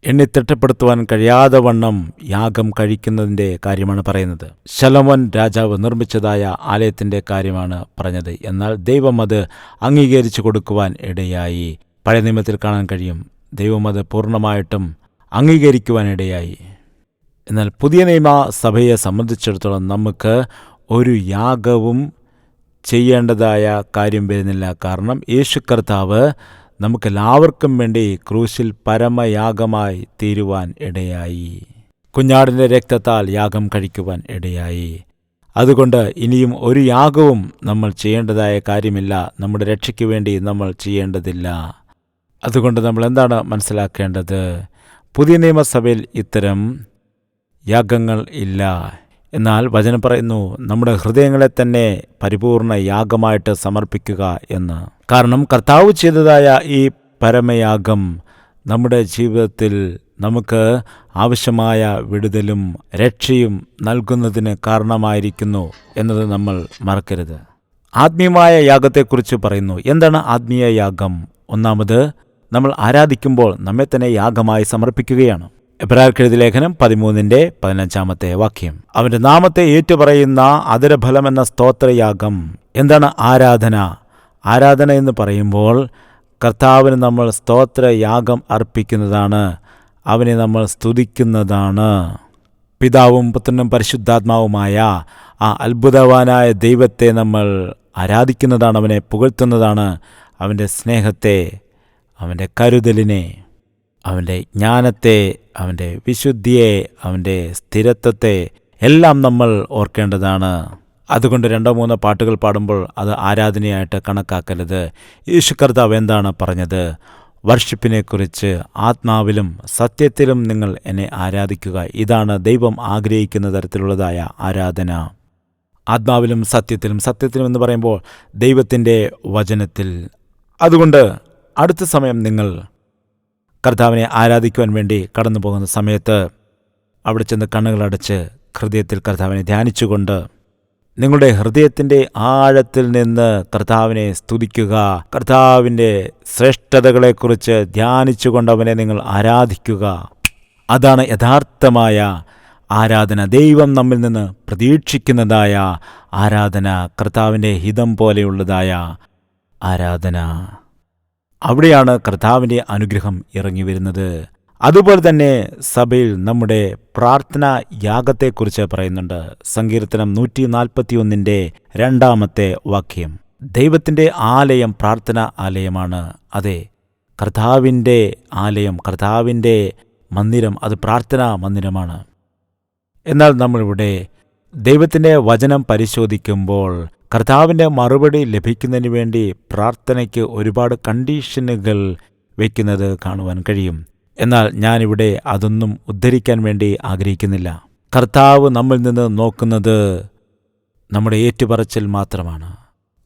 എണ്ണി തിട്ടപ്പെടുത്തുവാൻ കഴിയാതെ വണ്ണം യാഗം കഴിക്കുന്നതിന്റെ കാര്യമാണ് പറയുന്നത്. ശലമൻ രാജാവ് നിർമ്മിച്ചതായ ആലയത്തിന്റെ കാര്യമാണ് പറഞ്ഞത്. എന്നാൽ ദൈവം അത് അംഗീകരിച്ചു കൊടുക്കുവാൻ ഇടയായി. പഴയ നിയമത്തിൽ കാണാൻ കഴിയും. ദൈവം അത് പൂർണമായിട്ടും അംഗീകരിക്കുവാനിടയായി എന്നാൽ പുതിയ നിയമ സഭയെ സംബന്ധിച്ചിടത്തോളം നമുക്ക് ഒരു യാഗവും ചെയ്യേണ്ടതായ കാര്യം വരുന്നില്ല. കാരണം യേശു കർത്താവ് നമുക്കെല്ലാവർക്കും വേണ്ടി ക്രൂശിൽ പരമയാഗമായി തീരുവാൻ ഇടയായി. കുഞ്ഞാടിന്റെ രക്തത്താൽ യാഗം കഴിക്കുവാൻ ഇടയായി. അതുകൊണ്ട് ഇനിയും ഒരു യാഗവും നമ്മൾ ചെയ്യേണ്ടതായ കാര്യമില്ല. നമ്മുടെ രക്ഷയ്ക്ക് വേണ്ടി നമ്മൾ ചെയ്യേണ്ടതില്ല. അതുകൊണ്ട് നമ്മൾ എന്താണ് മനസ്സിലാക്കേണ്ടത്? പുതിയ നിയമസഭയിൽ ഇത്തരം യാഗങ്ങൾ ഇല്ല. എന്നാൽ വചനം പറയുന്നു നമ്മുടെ ഹൃദയങ്ങളെ തന്നെ പരിപൂർണ യാഗമായിട്ട് സമർപ്പിക്കുക എന്ന്. കാരണം കർത്താവ് ചെയ്തതായ ഈ പരമയാഗം നമ്മുടെ ജീവിതത്തിൽ നമുക്ക് ആവശ്യമായ വിടുതലും രക്ഷയും നൽകുന്നതിന് കാരണമായിരിക്കുന്നു എന്നത് നമ്മൾ മറക്കരുത്. ആത്മീയമായ യാഗത്തെക്കുറിച്ച് പറയുന്നു എന്താണ് ആത്മീയ യാഗം? ഒന്നാമത് നമ്മൾ ആരാധിക്കുമ്പോൾ നമ്മെ തന്നെ യാഗമായി സമർപ്പിക്കുകയാണ്. എബ്രാർക്കെഴുതി ലേഖനം പതിമൂന്നിന്റെ പതിനഞ്ചാമത്തെ വാക്യം. അവന്റെ നാമത്തെ ഏറ്റുപറയുന്ന അതിരഫലം എന്ന സ്തോത്രയാഗം. എന്താണ് ആരാധന? ആരാധന എന്ന് പറയുമ്പോൾ കർത്താവിന് നമ്മൾ സ്തോത്രയാഗം അർപ്പിക്കുന്നതാണ്. അവനെ നമ്മൾ സ്തുതിക്കുന്നതാണ്. പിതാവും പുത്രനും പരിശുദ്ധാത്മാവുമായ ആ അത്ഭുതവാനായ ദൈവത്തെ നമ്മൾ ആരാധിക്കുന്നതാണ്. അവനെ പുകഴ്ത്തുന്നതാണ്. അവന്റെ സ്നേഹത്തെ അവന്റെ കരുതലിനെ. അവന്റെ ജ്ഞാനത്തെ അവന്റെ വിശുദ്ധിയെ അവന്റെ സ്ഥിരത്വത്തെ എല്ലാം നമ്മൾ ഓർക്കേണ്ടതാണ്. അതുകൊണ്ട് രണ്ടോ മൂന്നോ പാട്ടുകൾ പാടുമ്പോൾ അത് ആരാധനയായിട്ട് കണക്കാക്കരുത്. യേശു കർത്താവ് എന്താണ് പറഞ്ഞത്? വർഷിപ്പിനെക്കുറിച്ച് ആത്മാവിലും സത്യത്തിലും നിങ്ങൾ എന്നെ ആരാധിക്കുക. ഇതാണ് ദൈവം ആഗ്രഹിക്കുന്ന തരത്തിലുള്ളതായ ആരാധന. ആത്മാവിലും സത്യത്തിലും സത്യത്തിലും എന്ന് പറയുമ്പോൾ ദൈവത്തിന്റെ വചനത്തിൽ. അതുകൊണ്ട് അടുത്ത സമയം നിങ്ങൾ കർത്താവിനെ ആരാധിക്കുവാൻ വേണ്ടി കടന്നു പോകുന്ന സമയത്ത് അവിടെ ചെന്ന് കണ്ണുകളടച്ച് ഹൃദയത്തിൽ കർത്താവിനെ ധ്യാനിച്ചുകൊണ്ട് നിങ്ങളുടെ ഹൃദയത്തിന്റെ ആഴത്തിൽ നിന്ന് കർത്താവിനെ സ്തുതിക്കുക. കർത്താവിന്റെ ശ്രേഷ്ഠതകളെക്കുറിച്ച് ധ്യാനിച്ചുകൊണ്ട് അവനെ നിങ്ങൾ ആരാധിക്കുക. അതാണ് യഥാർത്ഥമായ ആരാധന. ദൈവം നമ്മിൽ നിന്ന് പ്രതീക്ഷിക്കുന്നതായ ആരാധന. കർത്താവിന്റെ ഹിതം പോലെയുള്ളതായ ആരാധന. അവിടെയാണ് കർത്താവിന്റെ അനുഗ്രഹം ഇറങ്ങി വരുന്നത്. അതുപോലെ തന്നെ സഭയിൽ നമ്മുടെ പ്രാർത്ഥന യാഗത്തെക്കുറിച്ച് പറയുന്നുണ്ട്. സങ്കീർത്തനം നൂറ്റി നാൽപ്പത്തിയൊന്നിന്റെ രണ്ടാമത്തെ വാക്യം. ദൈവത്തിന്റെ ആലയം പ്രാർത്ഥന ആലയമാണ്. അതെ കർത്താവിന്റെ ആലയം കർത്താവിന്റെ മന്ദിരം അത് പ്രാർത്ഥനാ മന്ദിരമാണ്. എന്നാൽ നമ്മളിവിടെ ദൈവത്തിന്റെ വചനം പരിശോധിക്കുമ്പോൾ കർത്താവിന്റെ മറുപടി ലഭിക്കുന്നതിന് വേണ്ടി പ്രാർത്ഥനയ്ക്ക് ഒരുപാട് കണ്ടീഷനുകൾ വയ്ക്കുന്നത് കാണുവാൻ കഴിയും. എന്നാൽ ഞാനിവിടെ അതൊന്നും ഉദ്ധരിക്കാൻ വേണ്ടി ആഗ്രഹിക്കുന്നില്ല. കർത്താവ് നമ്മിൽ നിന്ന് നോക്കുന്നത് നമ്മുടെ ഏറ്റുപറച്ചിൽ മാത്രമാണ്.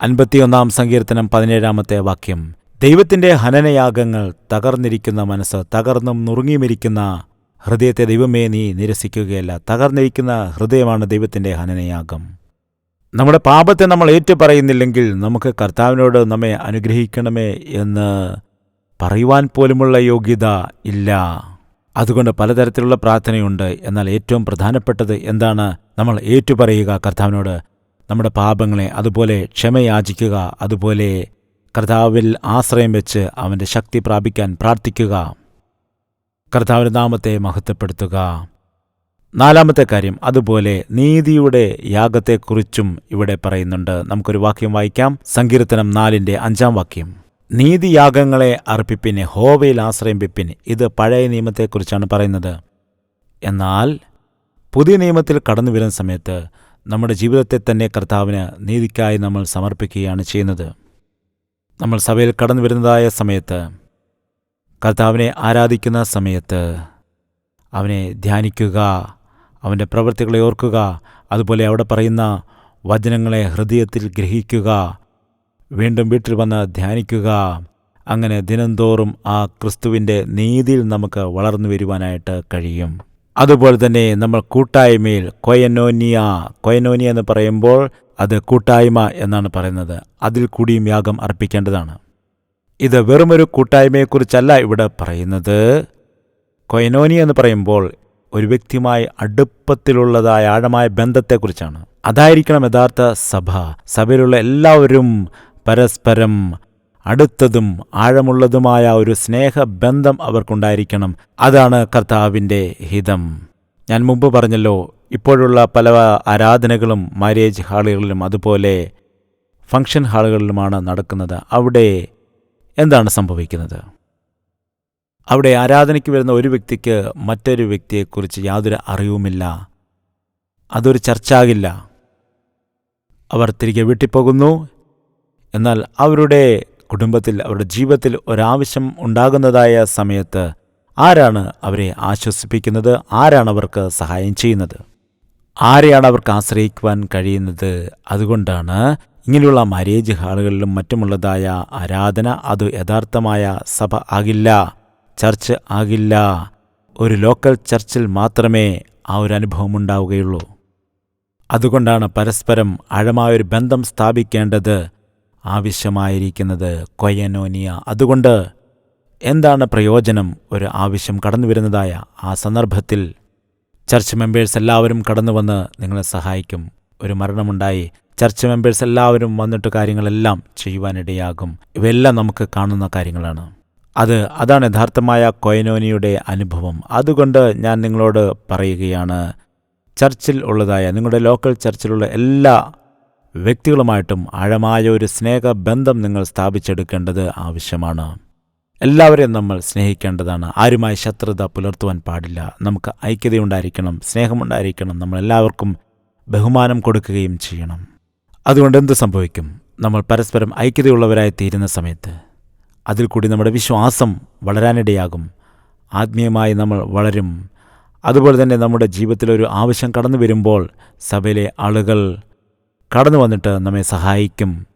അൻപത്തിയൊന്നാം സങ്കീർത്തനം പതിനേഴാമത്തെ വാക്യം. ദൈവത്തിന്റെ ഹനനയാഗങ്ങൾ തകർന്നിരിക്കുന്ന മനസ്സ് തകർന്നും നുറുങ്ങിയുമിരിക്കുന്ന ഹൃദയത്തെ ദൈവമേ നീ നിരസിക്കുകയല്ല. തകർന്നിരിക്കുന്ന ഹൃദയമാണ് ദൈവത്തിന്റെ ഹനനയാഗം. നമ്മുടെ പാപത്തെ നമ്മൾ ഏറ്റുപറയുന്നില്ലെങ്കിൽ നമുക്ക് കർത്താവിനോട് നമ്മെ അനുഗ്രഹിക്കണമേ എന്ന് പറയുവാൻ പോലുമുള്ള യോഗ്യത ഇല്ല. അതുകൊണ്ട് പലതരത്തിലുള്ള പ്രാർത്ഥനയുണ്ട്. എന്നാൽ ഏറ്റവും പ്രധാനപ്പെട്ടത് എന്താണ്? നമ്മൾ ഏറ്റുപറയുക കർത്താവിനോട്. നമ്മുടെ പാപങ്ങളെ അതുപോലെ ക്ഷമയാചിക്കുക. അതുപോലെ കർത്താവിൽ ആശ്രയം വെച്ച് അവന്റെ ശക്തി പ്രാപിക്കാൻ പ്രാർത്ഥിക്കുക. കർത്താവിന്റെ നാമത്തെ മഹത്വപ്പെടുത്തുക. നാലാമത്തെ കാര്യം അതുപോലെ നീതിയുടെ യാഗത്തെക്കുറിച്ചും ഇവിടെ പറയുന്നുണ്ട്. നമുക്കൊരു വാക്യം വായിക്കാം. സങ്കീർത്തനം നാലിന്റെ അഞ്ചാം വാക്യം. നീതിയാഗങ്ങളെ അർപ്പിപ്പിന് ഹോവയിൽ ആശ്രയം പിപ്പിന് ഇത് പഴയ നിയമത്തെക്കുറിച്ചാണ് പറയുന്നത്. എന്നാൽ പുതിയ നിയമത്തിൽ കടന്നു വരുന്ന സമയത്ത് നമ്മുടെ ജീവിതത്തെ തന്നെ കർത്താവിന് നീതിക്കായി നമ്മൾ സമർപ്പിക്കുകയാണ് ചെയ്യുന്നത്. നമ്മൾ സഭയിൽ കടന്നു വരുന്നതായ സമയത്ത് കർത്താവിനെ ആരാധിക്കുന്ന സമയത്ത് അവനെ ധ്യാനിക്കുക അവന്റെ പ്രവൃത്തികളെ ഓർക്കുക. അതുപോലെ അവിടെ പറയുന്ന വചനങ്ങളെ ഹൃദയത്തിൽ ഗ്രഹിക്കുക. വീണ്ടും വീട്ടിൽ വന്ന് ധ്യാനിക്കുക. അങ്ങനെ ദിനംതോറും ആ ക്രിസ്തുവിന്റെ നീതിയിൽ നമുക്ക് വളർന്നു വരുവാനായിട്ട് കഴിയും. അതുപോലെ തന്നെ നമ്മൾ കൂട്ടായ്മയിൽ കൊയനോനിയ കൊയനോനിയ എന്ന് പറയുമ്പോൾ അത് കൂട്ടായ്മ എന്നാണ് പറയുന്നത്. അതിൽ കൂടിയും യാഗം അർപ്പിക്കേണ്ടതാണ്. ഇത് വെറുമൊരു കൂട്ടായ്മയെക്കുറിച്ചല്ല ഇവിടെ പറയുന്നത്. കൊയനോനി എന്ന് പറയുമ്പോൾ ഒരു വ്യക്തിയുമായി അടുപ്പത്തിലുള്ളതായ ആഴമായ ബന്ധത്തെക്കുറിച്ചാണ്. അതായിരിക്കണം യഥാർത്ഥ സഭ. സഭയിലുള്ള എല്ലാവരും പരസ്പരം അടുത്തതും ആഴമുള്ളതുമായ ഒരു സ്നേഹബന്ധം അവർക്കുണ്ടായിരിക്കണം. അതാണ് കർത്താവിന്റെ ഹിതം. ഞാൻ മുമ്പ് പറഞ്ഞല്ലോ ഇപ്പോഴുള്ള പല ആരാധനകളും മാരേജ് ഹാളുകളിലും അതുപോലെ ഫംഗ്ഷൻ ഹാളുകളിലുമാണ് നടക്കുന്നത്. അവിടെ എന്താണ് സംഭവിക്കുന്നത്? അവിടെ ആരാധനയ്ക്ക് വരുന്ന ഒരു വ്യക്തിക്ക് മറ്റൊരു വ്യക്തിയെക്കുറിച്ച് യാതൊരു അറിവുമില്ല. അതൊരു ചർച്ചാകില്ല. അവർ തിരികെ വീട്ടിൽ പോകുന്നു എന്നാൽ അവരുടെ കുടുംബത്തിൽ അവരുടെ ജീവിതത്തിൽ ഒരാവശ്യം ഉണ്ടാകുന്നതായ സമയത്ത് ആരാണ് അവരെ ആശ്വസിപ്പിക്കുന്നത്? ആരാണ് അവർക്ക് സഹായം ചെയ്യുന്നത്? ആരെയാണ് അവർക്ക് ആശ്രയിക്കുവാൻ കഴിയുന്നത്? അതുകൊണ്ടാണ് ഇങ്ങനെയുള്ള മാരേജ് ഹാളുകളിലും മറ്റുമുള്ളതായ ആരാധന അത് യഥാർത്ഥമായ സഭ ആകില്ല. ചർച്ച് ആകില്ല. ഒരു ലോക്കൽ ചർച്ചിൽ മാത്രമേ ആ ഒരു അനുഭവം ഉണ്ടാവുകയുള്ളൂ. അതുകൊണ്ടാണ് പരസ്പരം ആഴമായൊരു ബന്ധം സ്ഥാപിക്കേണ്ടത് ആവശ്യമായിരിക്കുന്നത് കൊയനോനിയ. അതുകൊണ്ട് എന്താണ് പ്രയോജനം ഒരു ആവശ്യം കടന്നു വരുന്നതായ ആ സന്ദർഭത്തിൽ? ചർച്ച് മെമ്പേഴ്സ് എല്ലാവരും കടന്നു വന്ന് നിങ്ങളെ സഹായിക്കും. ഒരു മരണമുണ്ടായി. ചർച്ച് മെമ്പേഴ്സ് എല്ലാവരും വന്നിട്ട് കാര്യങ്ങളെല്ലാം ചെയ്യുവാനിടയാകും. ഇവയെല്ലാം നമുക്ക് കാണുന്ന കാര്യങ്ങളാണ്. അത് അതാണ് യഥാർത്ഥമായ കൊയനോനിയുടെ അനുഭവം. അതുകൊണ്ട് ഞാൻ നിങ്ങളോട് പറയുകയാണ് ചർച്ചിൽ ഉള്ളതായ നിങ്ങളുടെ ലോക്കൽ ചർച്ചിലുള്ള എല്ലാ വ്യക്തികളുമായിട്ടും ആഴമായ ഒരു സ്നേഹബന്ധം നിങ്ങൾ സ്ഥാപിച്ചെടുക്കേണ്ടത് ആവശ്യമാണ്. എല്ലാവരെയും നമ്മൾ സ്നേഹിക്കേണ്ടതാണ്. ആരുമായി ശത്രുത പുലർത്തുവാൻ പാടില്ല. നമുക്ക് ഐക്യതയുണ്ടായിരിക്കണം സ്നേഹമുണ്ടായിരിക്കണം. നമ്മൾ എല്ലാവർക്കും ബഹുമാനം കൊടുക്കുകയും ചെയ്യണം. അതുകൊണ്ട് എന്ത് സംഭവിക്കും? നമ്മൾ പരസ്പരം ഐക്യതയുള്ളവരായി തീരുന്ന സമയത്ത് അതിൽ കൂടി നമ്മുടെ വിശ്വാസം വളരാനിടയാകും. ആത്മീയമായി നമ്മൾ വളരും. അതുപോലെ തന്നെ നമ്മുടെ ജീവിതത്തിലൊരു ആവശ്യം കടന്നു വരുമ്പോൾ സഭയിലെ ആളുകൾ കടന്നു വന്നിട്ട് നമ്മെ സഹായിക്കും.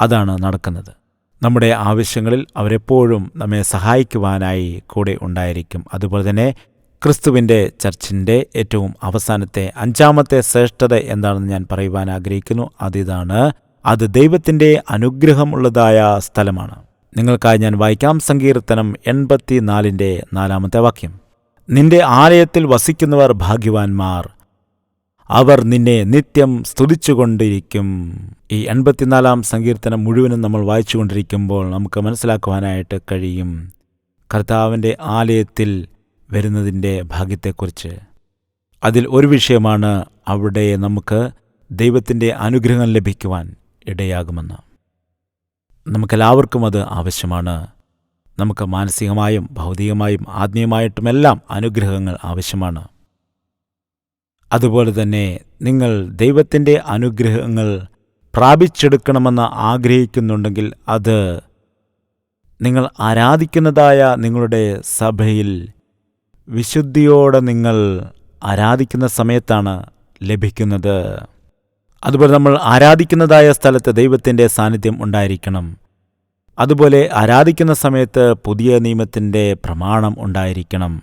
അതാണ് നടക്കുന്നത്. നമ്മുടെ ആവശ്യങ്ങളിൽ അവരെപ്പോഴും നമ്മെ സഹായിക്കുവാനായി കൂടെ ഉണ്ടായിരിക്കും. അതുപോലെ തന്നെ ക്രിസ്തുവിന്റെ ചർച്ചിന്റെ ഏറ്റവും അവസാനത്തെ അഞ്ചാമത്തെ ശ്രേഷ്ഠത എന്താണെന്ന് ഞാൻ പറയുവാൻ ആഗ്രഹിക്കുന്നു. അതിതാണ് അത് ദൈവത്തിന്റെ അനുഗ്രഹമുള്ളതായ സ്ഥലമാണ്. നിങ്ങൾക്കായി ഞാൻ വായിക്കാം സങ്കീർത്തനം എൺപത്തിനാലിന്റെ നാലാമത്തെ വാക്യം. നിന്റെ ആലയത്തിൽ വസിക്കുന്നവർ ഭാഗ്യവാന്മാർ. അവർ നിന്നെ നിത്യം സ്തുതിച്ചുകൊണ്ടിരിക്കും. ഈ എൺപത്തിനാലാം സങ്കീർത്തനം മുഴുവനും നമ്മൾ വായിച്ചുകൊണ്ടിരിക്കുമ്പോൾ നമുക്ക് മനസ്സിലാക്കുവാനായിട്ട് കഴിയും. കർത്താവിന്റെ ആലയത്തിൽ വരുന്നതിന്റെ ഭാഗ്യത്തെക്കുറിച്ച്. അതിൽ ഒരു വിഷയമാണ് അവിടെ നമുക്ക് ദൈവത്തിന്റെ അനുഗ്രഹം ലഭിക്കുവാൻ ഇടയാകുമെന്ന്. നമുക്കെല്ലാവർക്കും അത് ആവശ്യമാണ്. നമുക്ക് മാനസികമായും ഭൗതികമായും ആത്മീയമായിട്ടുമെല്ലാം അനുഗ്രഹങ്ങൾ ആവശ്യമാണ്. അതുപോലെ തന്നെ നിങ്ങൾ ദൈവത്തിന്റെ അനുഗ്രഹങ്ങൾ പ്രാപിച്ചെടുക്കണമെന്ന് ആഗ്രഹിക്കുന്നുണ്ടെങ്കിൽ അത് നിങ്ങൾ ആരാധിക്കുന്നതായ നിങ്ങളുടെ സഭയിൽ വിശുദ്ധിയോടെ നിങ്ങൾ ആരാധിക്കുന്ന സമയത്താണ് ലഭിക്കുന്നത്. അതുപോലെ നമ്മൾ ആരാധിക്കുന്നതായ സ്ഥലത്ത് ദൈവത്തിന്റെ സാന്നിധ്യം ഉണ്ടായിരിക്കണം. അതുപോലെ ആരാധിക്കുന്ന സമയത്ത് പുതിയ നിയമത്തിന്റെ പ്രമാണം ഉണ്ടായിരിക്കണം.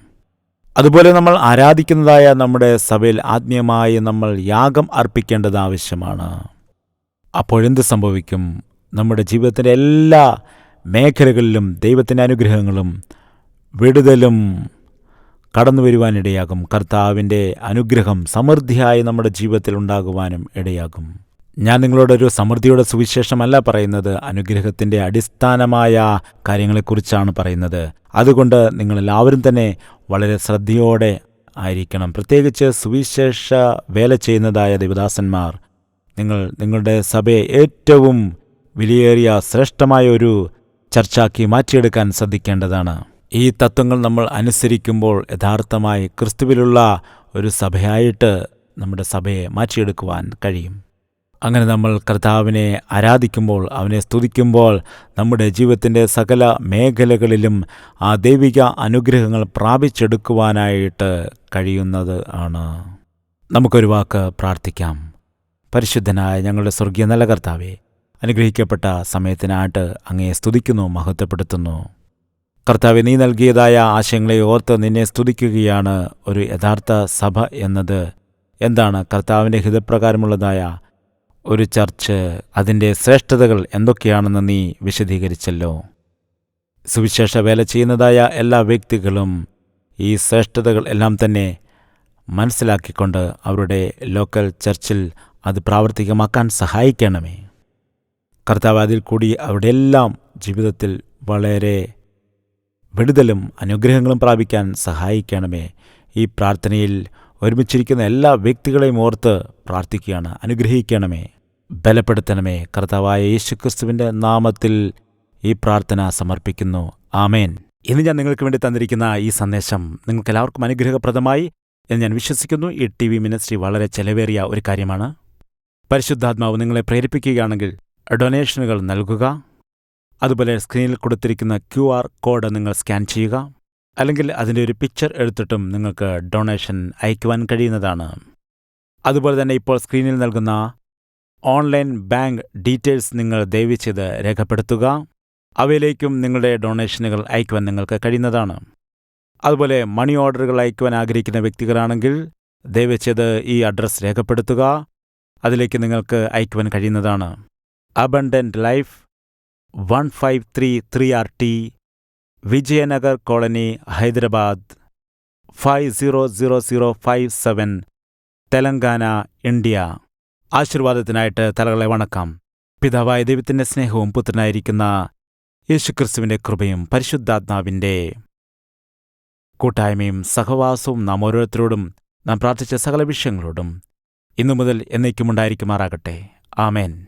അതുപോലെ നമ്മൾ ആരാധിക്കുന്നതായ നമ്മുടെ സഭയിൽ ആത്മീയമായി നമ്മൾ യാഗം അർപ്പിക്കേണ്ടത് ആവശ്യമാണ്. അപ്പോഴെന്ത് സംഭവിക്കും? നമ്മുടെ ജീവിതത്തിന്റെ എല്ലാ മേഖലകളിലും ദൈവത്തിന്റെ അനുഗ്രഹങ്ങളും വിടുതലും കടന്നു വരുവാനിടയാകും. കർത്താവിന്റെ അനുഗ്രഹം സമൃദ്ധിയായി നമ്മുടെ ജീവിതത്തിൽ ഉണ്ടാകുവാനും ഇടയാകും. ഞാൻ നിങ്ങളോടൊരു സമൃദ്ധിയുടെ സുവിശേഷമല്ല പറയുന്നത്. അനുഗ്രഹത്തിന്റെ അടിസ്ഥാനമായ കാര്യങ്ങളെക്കുറിച്ചാണ് പറയുന്നത്. അതുകൊണ്ട് നിങ്ങളെല്ലാവരും തന്നെ വളരെ ശ്രദ്ധയോടെ ആയിരിക്കണം. പ്രത്യേകിച്ച് സുവിശേഷ വേല ചെയ്യുന്നതായ ദേവദാസന്മാർ നിങ്ങൾ നിങ്ങളുടെ സഭയെ ഏറ്റവും വിലയേറിയ ശ്രേഷ്ഠമായ ഒരു ചർച്ചാക്കി മാറ്റിയെടുക്കാൻ ശ്രദ്ധിക്കേണ്ടതാണ്. ഈ തത്വങ്ങൾ നമ്മൾ അനുസരിക്കുമ്പോൾ യഥാർത്ഥമായി ക്രിസ്തുവിലുള്ള ഒരു സഭയായിട്ട് നമ്മുടെ സഭയെ മാറ്റിയെടുക്കുവാൻ കഴിയും. അങ്ങനെ നമ്മൾ കർത്താവിനെ ആരാധിക്കുമ്പോൾ അവനെ സ്തുതിക്കുമ്പോൾ നമ്മുടെ ജീവിതത്തിന്റെ സകല മേഖലകളിലും ആ ദൈവിക അനുഗ്രഹങ്ങൾ പ്രാപിച്ചെടുക്കുവാനായിട്ട് കഴിയുന്നത് ആണ്. നമുക്കൊരു വാക്ക് പ്രാർത്ഥിക്കാം. പരിശുദ്ധനായ ഞങ്ങളുടെ സ്വർഗീയ നല്ല കർത്താവെ അനുഗ്രഹിക്കപ്പെട്ട സമയത്തിനായിട്ട് അങ്ങയെ സ്തുതിക്കുന്നു മഹത്വപ്പെടുത്തുന്നു. കർത്താവെ നീ നൽകിയതായ ആശയങ്ങളെ ഓർത്ത് നിന്നെ സ്തുതിക്കുകയാണ് ഒരു യഥാർത്ഥ സഭ എന്നത്. എന്താണ് കർത്താവിന്റെ ഹിതപ്രകാരമുള്ളതായ ഒരു ചർച്ച്? അതിന്റെ ശ്രേഷ്ഠതകൾ എന്തൊക്കെയാണെന്ന് നീ വിശദീകരിച്ചല്ലോ. സുവിശേഷ വേല ചെയ്യുന്നതായ എല്ലാ വ്യക്തികളും ഈ ശ്രേഷ്ഠതകൾ എല്ലാം തന്നെ മനസ്സിലാക്കിക്കൊണ്ട് അവരുടെ ലോക്കൽ ചർച്ചിൽ അത് പ്രാവർത്തികമാക്കാൻ സഹായിക്കണമേ. കർത്താവ് അതിൽ കൂടി അവരുടെ എല്ലാം ജീവിതത്തിൽ വളരെ വിടുതലും അനുഗ്രഹങ്ങളും പ്രാപിക്കാൻ സഹായിക്കണമേ. ഈ പ്രാർത്ഥനയിൽ ഒരുമിച്ചിരിക്കുന്ന എല്ലാ വ്യക്തികളെയും ഓർത്ത് പ്രാർത്ഥിക്കുകയാണ്. അനുഗ്രഹിക്കണമേ. ബലപ്പെടുത്തണമേ. കർത്താവായ യേശുക്രിസ്തുവിന്റെ നാമത്തിൽ ഈ പ്രാർത്ഥന സമർപ്പിക്കുന്നു. ആമേൻ. ഇന്ന് ഞാൻ നിങ്ങൾക്ക് വേണ്ടി തന്നിരിക്കുന്ന ഈ സന്ദേശം നിങ്ങൾക്ക് എല്ലാവർക്കും അനുഗ്രഹപ്രദമായി എന്ന് ഞാൻ വിശ്വസിക്കുന്നു. ഈ ടി വി മിനിസ്ട്രി വളരെ ചെലവേറിയ ഒരു കാര്യമാണ്. പരിശുദ്ധാത്മാവ് നിങ്ങളെ പ്രേരിപ്പിക്കുകയാണെങ്കിൽ ഡൊണേഷനുകൾ നൽകുക. അതുപോലെ സ്ക്രീനിൽ കൊടുത്തിരിക്കുന്ന ക്യു ആർ കോഡ് നിങ്ങൾ സ്കാൻ ചെയ്യുക. അല്ലെങ്കിൽ അതിന്റെ ഒരു പിക്ചർ എടുത്തിട്ടും നിങ്ങൾക്ക് ഡൊണേഷൻ അയക്കുവാൻ കഴിയുന്നതാണ്. അതുപോലെ തന്നെ ഇപ്പോൾ സ്ക്രീനിൽ നൽകുന്ന ഓൺലൈൻ ബാങ്ക് ഡീറ്റെയിൽസ് നിങ്ങൾ ദയവ് ചെയ്ത് രേഖപ്പെടുത്തുക. അവയിലേക്കും നിങ്ങളുടെ ഡൊണേഷനുകൾ അയക്കുവാൻ നിങ്ങൾക്ക് കഴിയുന്നതാണ്. അതുപോലെ മണി ഓർഡറുകൾ അയക്കുവാൻ ആഗ്രഹിക്കുന്ന വ്യക്തികളാണെങ്കിൽ ദയവ് ചെയ്ത് ഈ അഡ്രസ്സ് രേഖപ്പെടുത്തുക. അതിലേക്ക് നിങ്ങൾക്ക് അയക്കുവാൻ കഴിയുന്നതാണ്. Abundant life one five three three R T Vijayanagar colony Hyderabad. Five zero zero zero five seven Telangana India. ആശീർവാദത്തിനായിട്ട് തലകളെ വണക്കാം. പിതാവായ ദൈവത്തിന്റെ സ്നേഹവും പുത്രനായിരിക്കുന്ന യേശുക്രിസ്തുവിന്റെ കൃപയും പരിശുദ്ധാത്മാവിന്റെ കൂട്ടായ്മയും സഹവാസവും നാം ഓരോരുത്തരോടും നാം പ്രാർത്ഥിച്ച സകല വിഷയങ്ങളോടും ഇന്നു മുതൽ എന്നേക്കുമുണ്ടായിരിക്കുമാറാകട്ടെ. ആമേൻ.